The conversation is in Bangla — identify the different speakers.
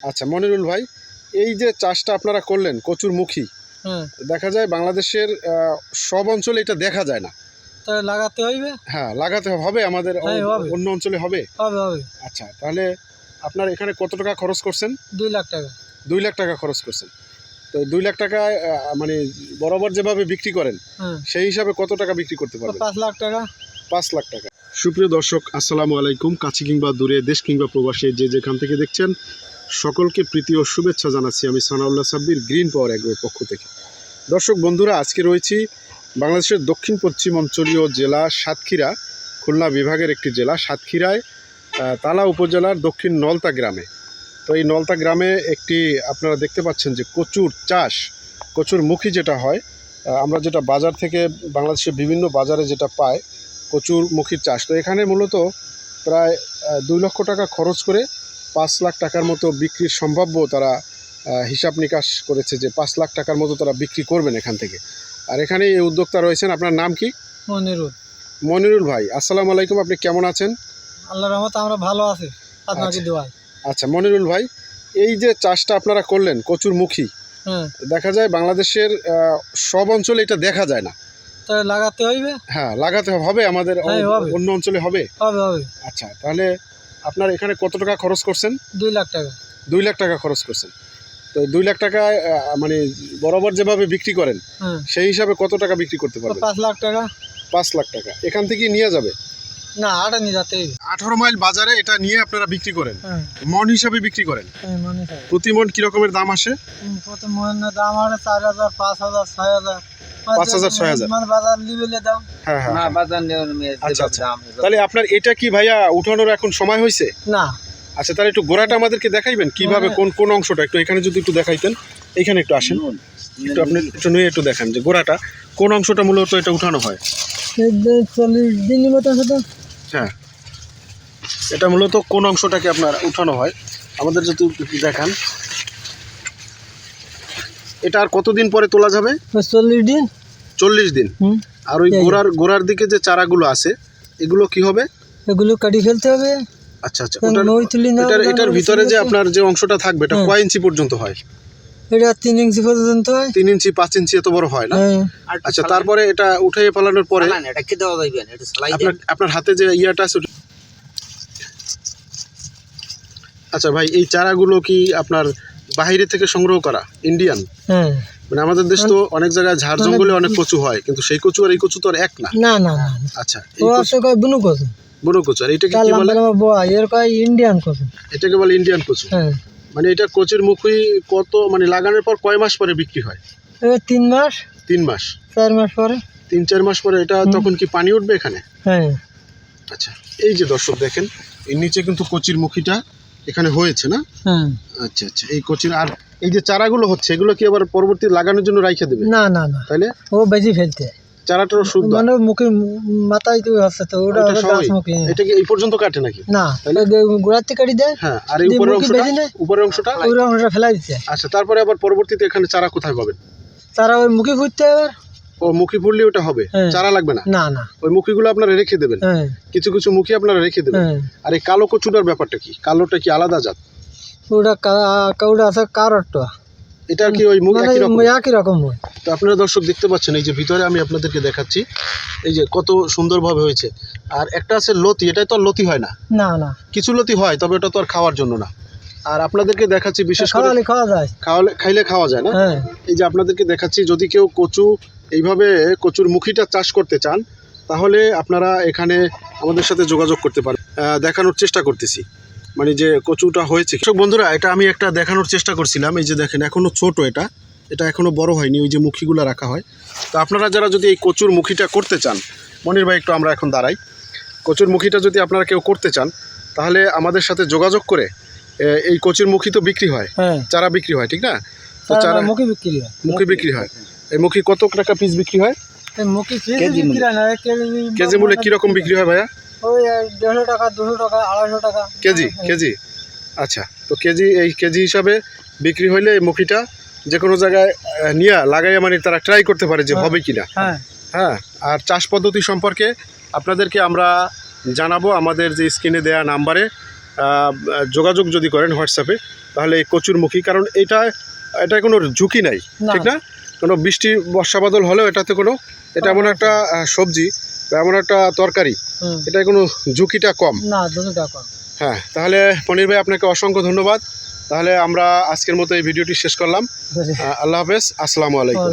Speaker 1: আচ্ছা মনিরুল ভাই এই যে চাষটা আপনারা করলেন কচুর মুখী
Speaker 2: হ্যাঁ।
Speaker 1: দেখা যায় বাংলাদেশের সব অঞ্চলে এটা দেখা যায় না।
Speaker 2: লাগাতে হইবে?
Speaker 1: হ্যাঁ লাগাতে হবে আমাদের
Speaker 2: হ্যাঁ,
Speaker 1: অন্য অঞ্চলে হবে।
Speaker 2: হবে হবে।
Speaker 1: আচ্ছা তাহলে আপনার এখানে কত টাকা খরচ করছেন?
Speaker 2: দুই লাখ টাকা।
Speaker 1: দুই লাখ টাকা খরচ করছেন। তো দুই লাখ টাকা মানে বরাবর যেভাবে বিক্রি করেন
Speaker 2: হ্যাঁ।
Speaker 1: সেই হিসাবে কত টাকা বিক্রি করতে পারবেন?
Speaker 2: পাঁচ লাখ টাকা।
Speaker 1: পাঁচ লাখ টাকা। সুপ্রিয় দর্শক আসসালামু আলাইকুম। কাছে কিংবা দূরে দেশ কিংবা প্রবাসে যে যেখান থেকে দেখছেন সকলকে প্রীতি ও শুভেচ্ছা জানাচ্ছি আমি সানাউল্লাহ সাব্বির গ্রিন পাওয়ার অ্যাগ্রোর পক্ষ থেকে। দর্শক, বন্ধুরা, আজকে রয়েছি বাংলাদেশের দক্ষিণ, পশ্চিম অঞ্চলীয় জেলা সাতক্ষীরা, খুলনা বিভাগের একটি জেলা সাতক্ষীরায় তালা উপজেলার দক্ষিণ নলতা গ্রামে। তো এই নলতা গ্রামে একটি, আপনারা দেখতে পাচ্ছেন যে কচুর চাষ, কচুর মুখী যেটা হয় আমরা যেটা বাজার থেকে বাংলাদেশের বিভিন্ন বাজারে যেটা পাই, কচুর মুখির চাষ। তো এখানে মূলত প্রায় দুই লক্ষ টাকা খরচ করে পাঁচ লাখ টাকার মতো বিক্রির সম্ভাব্য তারা হিসাব নিকাশ করেছে যে পাঁচ লাখ টাকার মতো তারা বিক্রি করবেন এখান থেকে। আর এখানে এই উদ্যোক্তা রয়েছেন আপনার নাম কি?
Speaker 2: মনিরুল।
Speaker 1: মনিরুল ভাই আসসালামু আলাইকুম আপনি কেমন আছেন?
Speaker 2: আল্লাহ রহমত আমরা ভালো আছি আপনাকে
Speaker 1: আচ্ছা। আচ্ছা মনিরুল ভাই এই যে চাষটা আপনারা করলেন কচুর মুখী
Speaker 2: হ্যাঁ।
Speaker 1: দেখা যায় বাংলাদেশের সব অঞ্চলে এটা দেখা যায় না।
Speaker 2: লাগাতে হইবে?
Speaker 1: হ্যাঁ লাগাতে হবে আমাদের
Speaker 2: হ্যাঁ,
Speaker 1: অন্য অঞ্চলে হবে?
Speaker 2: হবে হবে।
Speaker 1: আচ্ছা তাহলে আপনার এখানে কত টাকা খরচ করছেন?
Speaker 2: দুই লাখ টাকা।
Speaker 1: দুই লাখ টাকা খরচ করছেন। তো দুই লাখ টাকা মানে বরাবর যেভাবে বিক্রি করেন
Speaker 2: হ্যাঁ।
Speaker 1: সেই হিসাবে কত টাকা বিক্রি করতে পারবেন?
Speaker 2: পাঁচ লাখ টাকা।
Speaker 1: পাঁচ লাখ টাকা। এখান থেকে নিয়ে যাবে?
Speaker 2: না আটা নিয়ে যেতে।
Speaker 1: আঠারো মাইল বাজারে এটা নিয়ে আপনারা বিক্রি করেন?
Speaker 2: হ্যাঁ।
Speaker 1: মন হিসাবে বিক্রি করেন?
Speaker 2: হ্যাঁ
Speaker 1: প্রতি মন কি রকমের দাম আসে?
Speaker 2: প্রথম মহিনার দাম হবে চার হাজার পাঁচ হাজার ছয় হাজার।
Speaker 1: পাঁচ হাজার, ছয় হাজার।
Speaker 2: মানে
Speaker 1: হ্যাঁ হ্যাঁ।
Speaker 3: না। বাজার নিয়মে
Speaker 1: আচ্ছা, আচ্ছা। তাহলে আপনার এটা কি ভাইয়া উঠানোর এখন সময় হয়েছে
Speaker 2: না।
Speaker 1: আচ্ছা তাহলে একটু গোড়াটা আমাদেরকে দেখাইবেন কীভাবে
Speaker 2: হ্যাঁ।
Speaker 1: কোন কোন অংশটা? একটু এখানে যদি একটু দেখাইতেন এখানে একটু আসেন। একটু আপনি একটু নিয়ে একটু দেখান যে গোড়াটা কোন অংশটা মূলত এটা উঠানো হয়?
Speaker 2: চল্লিশ শুধু
Speaker 1: হ্যাঁ। এটা মূলত কোন অংশটাকে আপনার উঠানো হয়? আমাদের যদি দেখান। এটা আর কতদিন পরে তোলা যাবে?
Speaker 2: চল্লিশ দিন।
Speaker 1: চল্লিশ দিন। আর ওই। গোড়ার গোড়ার দিকে যে চারাগুলো আছে এগুলো কি হবে?
Speaker 2: এগুলো কাটি ফেলতে হবে।
Speaker 1: আচ্ছা আচ্ছা এটার এটার ভিতরে যে আপনার যে অংশটা থাকবে এটা
Speaker 2: হ্যাঁ।
Speaker 1: কয় ইঞ্চি পর্যন্ত হয়?
Speaker 2: এটা তিন ইঞ্চি পর্যন্ত হয়।
Speaker 1: তিন ইঞ্চি পাঁচ ইঞ্চি এত বড় হয় না?
Speaker 2: হ্যাঁ।
Speaker 1: আচ্ছা তারপরে এটা উঠে পালানোর পরে আপনার আপনার হাতে যে ইয়াটা আছে আচ্ছা ভাই এই চারাগুলো কি আপনার বাইরে থেকে সংগ্রহ করা ইন্ডিয়ান মানে আমাদের দেশ তো অনেক জায়গায় ঝাড় জঙ্গলে অনেক কচু হয় কিন্তু সেই কচু আর এই কচু তো আর এক না।
Speaker 2: না না
Speaker 1: আচ্ছা এই কচু
Speaker 2: বুনু
Speaker 1: কচু? আর এটাকে
Speaker 2: তার
Speaker 1: কি বলে?
Speaker 2: এর কয় ইন্ডিয়ান কত
Speaker 1: এটাকে বলে ইন্ডিয়ান কচু।
Speaker 2: হ্যাঁ।
Speaker 1: মানে এটা কচুর মুখই কত মানে লাগানোর পর কয় মাস পরে বিক্রি হয়?
Speaker 2: তিন মাস?
Speaker 1: তিন মাস।
Speaker 2: চার মাস পরে।
Speaker 1: তিন চার মাস পরে এটা তখন কি পানি উঠবে এখানে?
Speaker 2: হ্যাঁ।
Speaker 1: আচ্ছা এই যে দর্শক দেখেন এর নিচে কিন্তু কচির মুখিটা এখানে হয়েছে না?
Speaker 2: হ্যাঁ।
Speaker 1: আচ্ছা আচ্ছা এই কচির আর এই যে চারাগুলো হচ্ছে এগুলো কি আবার পরবর্তী লাগানোর জন্য রাইখে দেবে?
Speaker 2: না না না।
Speaker 1: তাহলে
Speaker 2: ও বেশি ফেলতে।
Speaker 1: চারাটারও শুদ্ধ
Speaker 2: মানে মুখে মাথায় তো আছে তো ওটা
Speaker 1: ওটা
Speaker 2: হবে গাছ মুখে।
Speaker 1: এটা কি এই পর্যন্ত কাটে নাকি?
Speaker 2: না
Speaker 1: তাহলে?
Speaker 2: গোড়ার থেকে কাটি দেয়
Speaker 1: হ্যাঁ আর এই উপরের অংশটা? উপরের অংশটা
Speaker 2: ওই অংশটা ফেলাই দিতে।
Speaker 1: আচ্ছা তারপরে আবার পরবর্তীতে এখানে চারা কোথায় পাবেন?
Speaker 2: তারা ওই মুখে ঘুরতে এবার
Speaker 1: ও মুখি ফুললে ওটা হবে?
Speaker 2: হ্যাঁ।
Speaker 1: চারা লাগবে না?
Speaker 2: না না।
Speaker 1: ওই মুখিগুলো আপনারা রেখে দেবেন।
Speaker 2: হ্যাঁ।
Speaker 1: কিছু কিছু মুখি আপনারা রেখে দেবেন।
Speaker 2: হ্যাঁ।
Speaker 1: আর এই কালো কচুটার ব্যাপারটা কি? কালোটা কি আলাদা জাত?
Speaker 2: ওটা কা- ওটা আছে কারটটা।
Speaker 1: এটা কি ওই মুখ
Speaker 2: মানে
Speaker 1: একই রকম?
Speaker 2: একই রকম
Speaker 1: তো আপনারা দর্শক দেখতে পাচ্ছেন এই যে ভিতরে আমি আপনাদেরকে দেখাচ্ছি এই যে কত সুন্দরভাবে হয়েছে। আর একটা আছে লতি এটাই তো আর লতি হয় না?
Speaker 2: না না।
Speaker 1: কিছু লতি হয় তবে ওটা তো আর খাওয়ার জন্য না। আর আপনাদেরকে দেখাচ্ছি বিশেষ করে
Speaker 2: খাওয়া যায়।
Speaker 1: খাওয়ালে খাইলে খাওয়া যায় না? এই যে আপনাদেরকে দেখাচ্ছি যদি কেউ কচু এইভাবে কচুর মুখিটা চাষ করতে চান তাহলে আপনারা এখানে আমাদের সাথে যোগাযোগ করতে পারেন। দেখানোর চেষ্টা করতেছি। মানে যে কচুটা হয়েছে। কৃষক বন্ধুরা এটা আমি একটা দেখানোর চেষ্টা করছিলাম। এই যে দেখেন এখনও ছোট এটা। এটা এখনও বড় হয়নি ওই যে মুখিগুলো রাখা হয়। তো আপনারা যারা যদি এই কচুর মুখিটা করতে চান মনির ভাই একটু আমরা এখন দাঁড়াই। কচুর মুখিটা যদি আপনারা কেউ করতে চান তাহলে আমাদের সাথে যোগাযোগ করে এই কচুর মুখি তো বিক্রি হয়।
Speaker 2: হ্যাঁ।
Speaker 1: চারা বিক্রি হয় ঠিক না? তো চারা
Speaker 2: মুখে বিক্রি হয়।
Speaker 1: মুখি বিক্রি হয়। এই মুখি কত টাকা পিস বিক্রি হয়?
Speaker 2: এই কেজি
Speaker 3: কেজি
Speaker 2: না
Speaker 1: মূল্যে কীরকম বিক্রি হয় ভাইয়া?
Speaker 2: ওই দেড়শো টাকা দুশো টাকা আড়াইশো টাকা।
Speaker 1: KG KG? আচ্ছা তো কেজি এই কেজি হিসাবে বিক্রি হইলে এই মুখিটা যে কোনো জায়গায় নিয়ে লাগাইয়া মানে তারা ট্রাই করতে পারে যে
Speaker 2: হ্যাঁ।
Speaker 1: হবে কিনা।
Speaker 2: হ্যাঁ।
Speaker 1: হ্যাঁ আর চাষ পদ্ধতি সম্পর্কে আপনাদেরকে আমরা জানাব আমাদের যে স্ক্রিনে দেওয়া নাম্বারে যোগাযোগ যদি করেন হোয়াটসঅ্যাপে তাহলে এই কচুরমুখী কারণ এটা এটা কোনো ঝুঁকি নাই ঠিক না? কোনো বৃষ্টি বর্ষা বাদল হলেও এটাতে কোনো এটা এমন একটা সবজি বা এমন একটা তরকারি। এটা কোনো ঝুঁকিটা কম।
Speaker 2: না ঝুঁকিটা কম।
Speaker 1: হ্যাঁ তাহলে পনির ভাই আপনাকে অসংখ্য ধন্যবাদ। তাহলে আমরা আজকের মতো এই ভিডিওটি শেষ করলাম। আল্লাহ হাফেজ আসসালামু আলাইকুম।